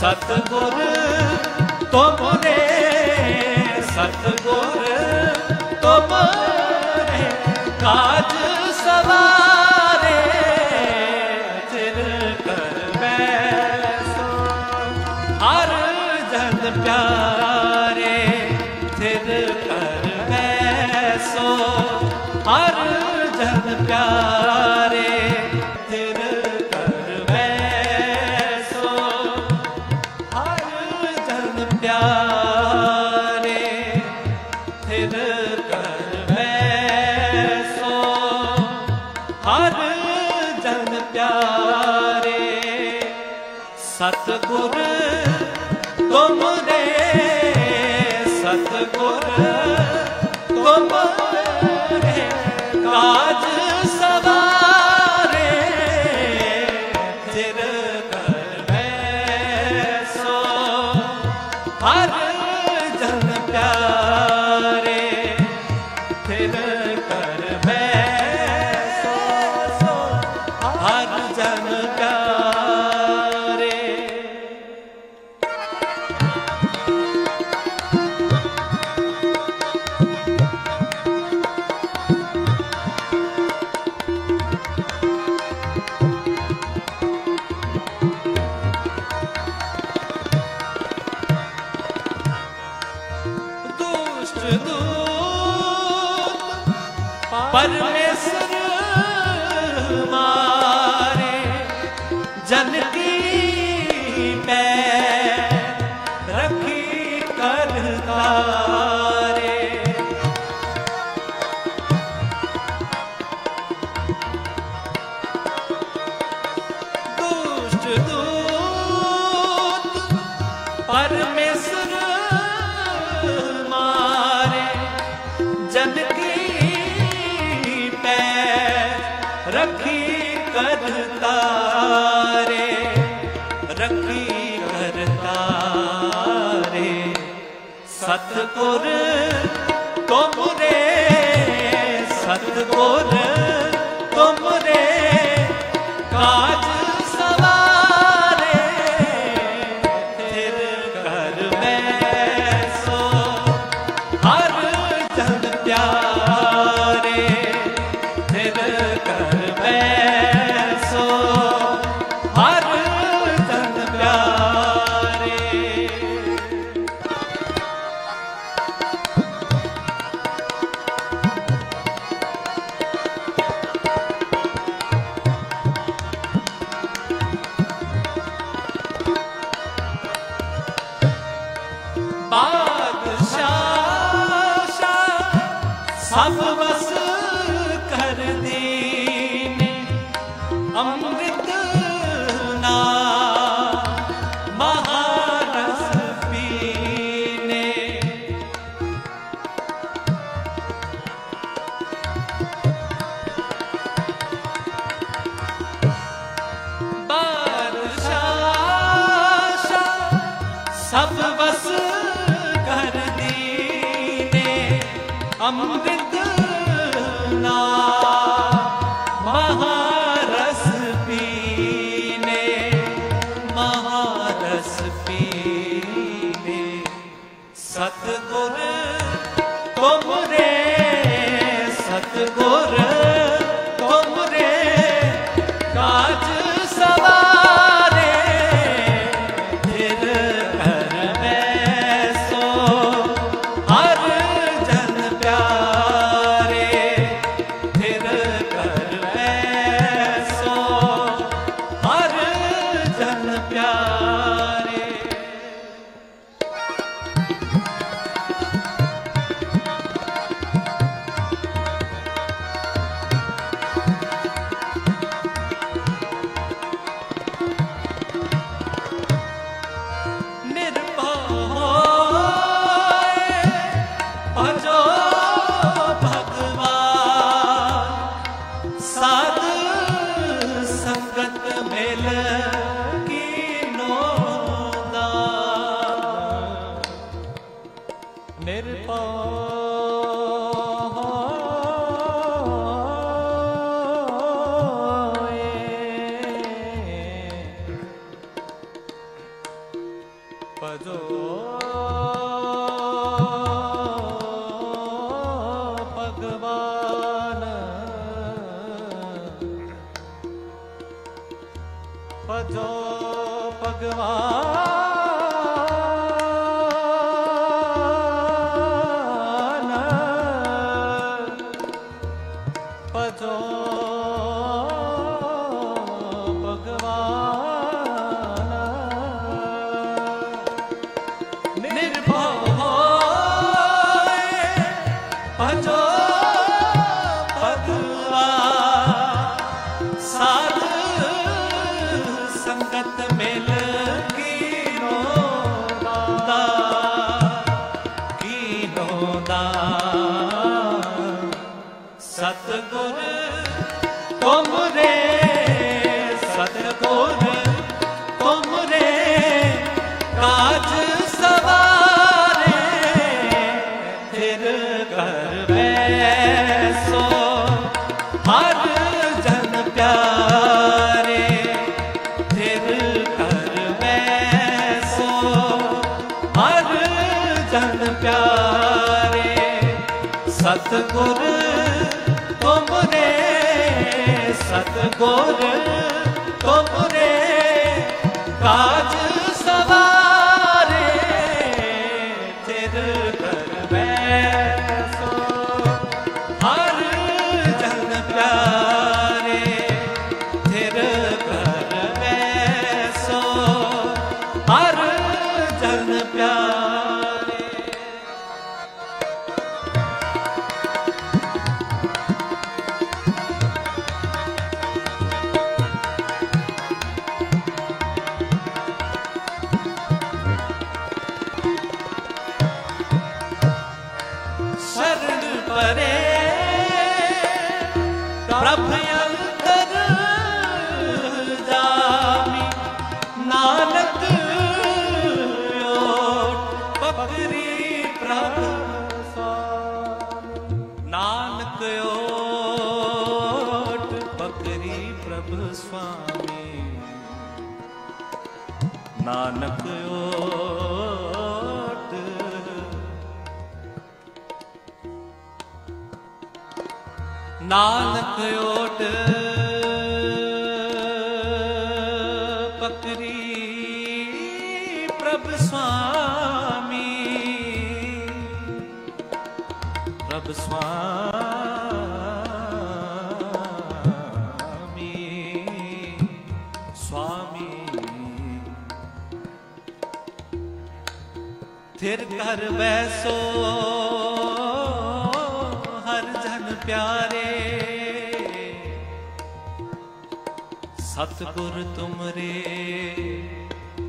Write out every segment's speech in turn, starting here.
ਸਤ ਗੁਰ ਤੁਮ ਸਤਗੁਰ ਤੁਮਰੇ ਸਤਗੁਰ ਤੁਮਰੇ ਕਾਜ Yes, ਸਤਗੁਰ ਤੋਂ ਮੁਰੇ हमद ਸਤਗੁਰ ਤੁਮਰੇ ਸਤਗੁਰ ਤੁਮਰੇ ਕਾਜ ਸਵਾਰੇ ਤੇਰ ਪ੍ਰਭ ਅੰਤਰ ਜਾਮੀ, ਨਾਨਕ ਓਟ ਬਕਰੀ ਪ੍ਰਭ ਸਵਾਮੀ। ਨਾਨਕ ਓਟ ਬਕਰੀ ਪ੍ਰਭ ਸਵਾਮੀ। ਨਾਨਕ ਓਟ ਨਾਨਕ ਓਟ ਪਕਰੀ ਪ੍ਰਭ ਸੁਆਮੀ। ਪ੍ਰਭ ਸੁਆਮੀ ਸੁਆਮੀ। ਥਿਰ ਕਰ ਬੈਸੋ ਸਤਗੁਰ ਤੁਮਰੇ,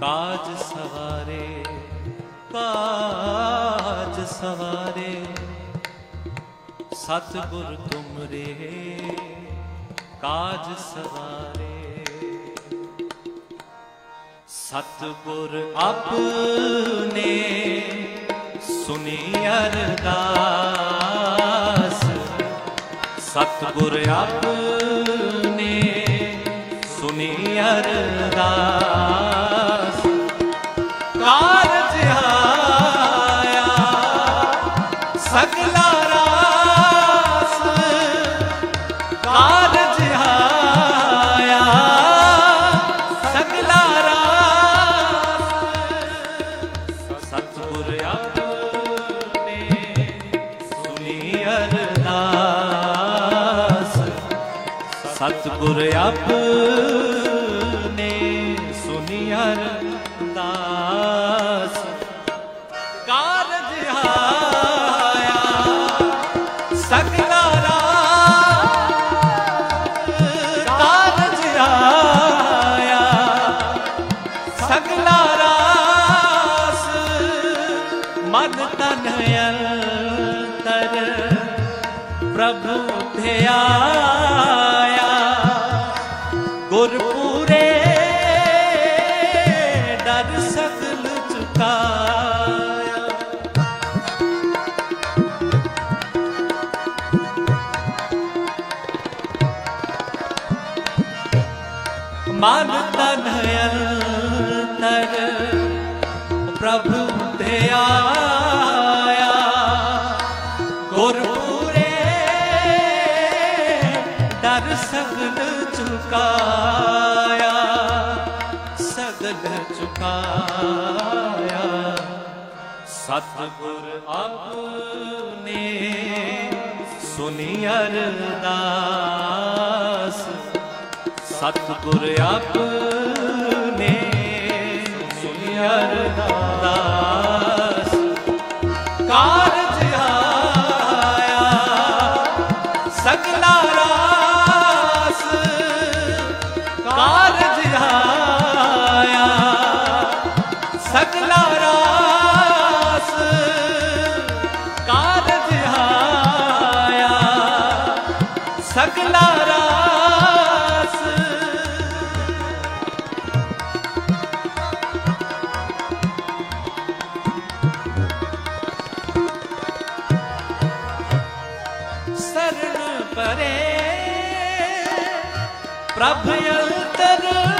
ਕਾਜ ਸਵਾਰੇ ਕਾਜ ਸਵਾਰੇ। ਸਤਗੁਰ ਤੁਮਰੇ, ਕਾਜ ਸਵਾਰੇ। ਸਤਗੁਰ ਆਪਨੇ ਸੁਨੀ ਅਰਦਾਸ। ਸਤਗੁਰ ਆਪਨੇ ਅਰਦਾਸ। ਕਾਰਜ ਆਇਆ, ਸਗਲਾ ਰਾਸ। ਕਾਰਜ ਆਇਆ, ਸਗਲਾ ਰਾਸ। ਸਤਿਗੁਰ ਆਪਨੇ ਸੁਨੀ ਅਰਦਾਸ। ਸਤਿਗੁਰ ਆਪਨੇ ਅੰਤਰ ਪ੍ਰਭੂ ਧਿਆਇਆ ਗੁਰਪੂਰੇ ਡਰ ਸਗਲ ਚੁਕਾਇਆ ਮਨ ਤਨ ਅੰਤਰ ਸਗਲ ਸਤਿਗੁਰ ਆਪਨੇ ਸੁਨੀ ਅਰਦਾਸ। ਸਤਿਗੁਰ ਆਪਨੇ ਸੁਨੀ ਅਰਦਾਸ। ਪਰੇ ਪ੍ਰਭ ਅੰਤਰ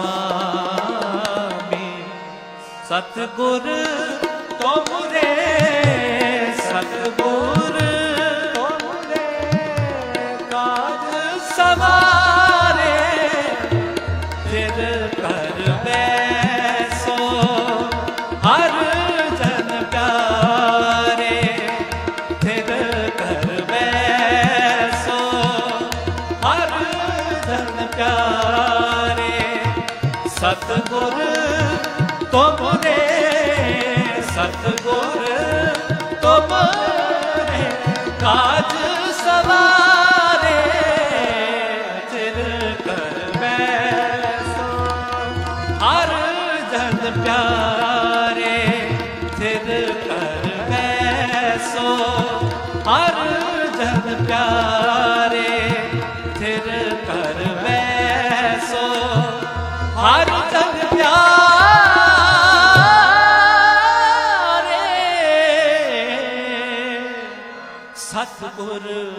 ਸੁਆਮੀ ਸਤਗੁਰ ਤੁਮਰੇ ਸਤਗੁਰ ਸਤਗੁਰ ਤੁਮਰੇ ਸਤਗੁਰ ਤੁਮਰੇ ਕਾਜ ਸਵਾਰੇ ਚਿਰ ਕਰ ਬੈਸੋ। ਹਰ ਜਨ ਪਿਆਰੇ ਚਿਰ ਕਰ ਬੈਸੋ। ਹਰ ਜਨ ਪਿਆਰੇ ਸਤਿਗੁਰ